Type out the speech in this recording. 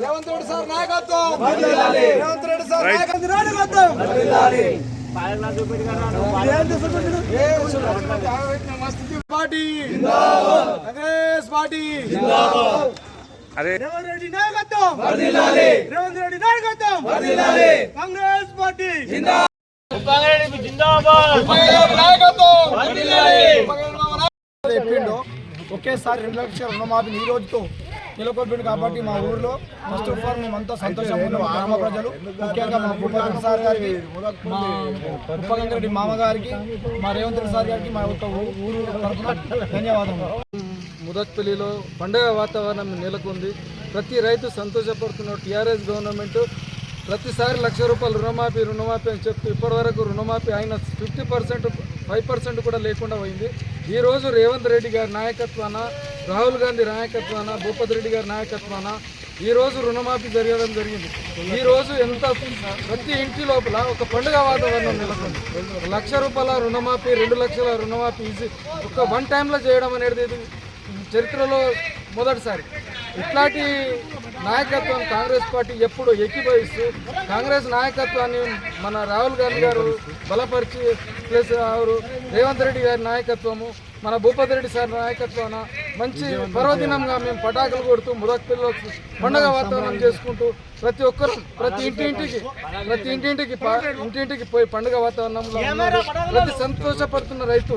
Revanth Reddy sir నాయకత్వం. Revanth Reddy sir నాయకత్వం చూపెట్టి పార్టీ. కాంగ్రెస్ పార్టీ. రేవంత్ రెడ్డి నాయకత్వం. రేవంత్ రెడ్డి నాయకత్వం. కాంగ్రెస్ పార్టీ. ఒకేసారి రెండు లక్షల రుణమాఫీ ఈ రోజుతో నెలకొల్పిండు కాబట్టి మా ఊర్లో ఫస్ట్ ఆఫ్ ఆల్ మేమంతా సంతోషంగా ఉన్నాం. గ్రామ ప్రజలు ముఖ్యంగా మా భూపతి సార్ గారికి మా ఉపగంగ మామగారికి మా రేవంత్ రెడ్డి సార్ గారికి మా యొక్క ఊరు తరఫున ధన్యవాదాలు ముదక్పల్లిలో పండగ వాతావరణం నెలకొంది. ప్రతి రైతు సంతోషపడుతున్న టీఆర్ఎస్ గవర్నమెంట్ ప్రతిసారి లక్ష రూపాయలు రుణమాఫీ రుణమాఫీ అని చెప్తూ ఇప్పటివరకు రుణమాఫీ అయిన ఫిఫ్టీ పర్సెంట్ ఫైవ్ పర్సెంట్ కూడా లేకుండా పోయింది. ఈరోజు రేవంత్ రెడ్డి గారి నాయకత్వాన రాహుల్ గాంధీ నాయకత్వాన భూపతి రెడ్డి గారి నాయకత్వాన ఈరోజు రుణమాఫీ జరగడం జరిగింది. ఈరోజు ఎంత ప్రతి ఇంటి లోపల ఒక పండుగ వాతావరణం నెలకొంది. లక్ష రూపాయల రుణమాఫీ రెండు లక్షల రుణమాఫీ ఈజీ. ఒక వన్ టైంలో చేయడం అనేది చరిత్రలో మొదటిసారి. ఇట్లాంటి నాయకత్వం కాంగ్రెస్ పార్టీ ఎప్పుడు ఏకీభవిస్తూ కాంగ్రెస్ నాయకత్వాన్ని మన రాహుల్ గాంధీ గారు బలపరిచి ప్లస్ వారు రేవంత్ రెడ్డి గారి నాయకత్వము మన భూపతి రెడ్డి సార్ నాయకత్వాన మంచి పర్వదినంగా మేము పటాకులు కొడుతూ ముదక్పిల్లో పండగ వాతావరణం చేసుకుంటూ ప్రతి ఒక్కరు ప్రతి ఇంటింటికి ప్రతి ఇంటింటికి ఇంటింటికి పోయి పండుగ వాతావరణంలో ఉన్నారు. ప్రతి సంతోషపడుతున్న రైతు